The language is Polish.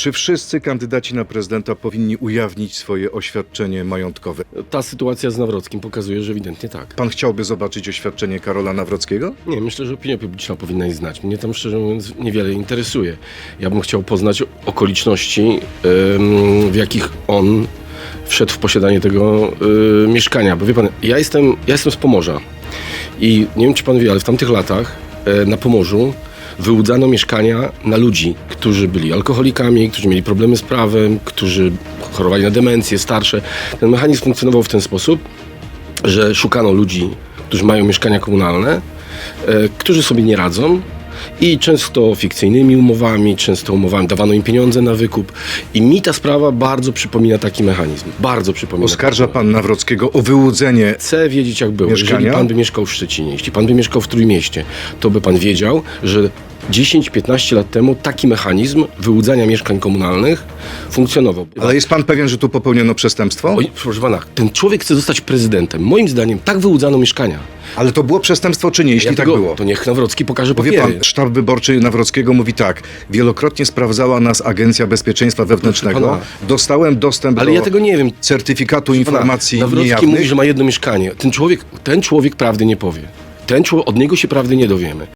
Czy wszyscy kandydaci na prezydenta powinni ujawnić swoje oświadczenie majątkowe? Ta sytuacja z Nawrockim pokazuje, że ewidentnie tak. Pan chciałby zobaczyć oświadczenie Karola Nawrockiego? Nie, myślę, że opinia publiczna powinna je znać. Mnie tam szczerze mówiąc niewiele interesuje. Ja bym chciał poznać okoliczności, w jakich on wszedł w posiadanie tego y, mieszkania. Bo wie pan, ja jestem, ja jestem z Pomorza i nie wiem, czy pan wie, ale w tamtych latach e, na Pomorzu wyłudzano mieszkania na ludzi, którzy byli alkoholikami, którzy mieli problemy z prawem, którzy chorowali na demencję, starsze. Ten mechanizm funkcjonował w ten sposób, że szukano ludzi, którzy mają mieszkania komunalne, e, którzy sobie nie radzą i często fikcyjnymi umowami, często umowami dawano im pieniądze na wykup i mi ta sprawa bardzo przypomina taki mechanizm. Bardzo przypomina. Oskarża pan Nawrockiego o wyłudzenie. Chcę wiedzieć, jak było. Mieszkania? Jeżeli pan by mieszkał w Szczecinie, jeśli pan by mieszkał w Trójmieście, to by pan wiedział, że 10-15 lat temu taki mechanizm wyłudzania mieszkań komunalnych funkcjonował. Ale jest pan pewien, że tu popełniono przestępstwo? Oj, proszę pana, ten człowiek chce zostać prezydentem. Moim zdaniem tak wyłudzano mieszkania. Ale to było przestępstwo czy nie, jeśli Ja tak tego- było? To niech Nawrocki pokaże Bo wie pan, sztab wyborczy Nawrockiego mówi tak. Wielokrotnie sprawdzała nas Agencja Bezpieczeństwa Wewnętrznego. pana. Dostałem dostęp Ale do ja tego nie wiem. certyfikatu informacji Nawrocki niejawnych. mówi, że ma jedno mieszkanie. Ten człowiek, ten człowiek prawdy nie powie. Ten człowiek, od niego się prawdy nie dowiemy.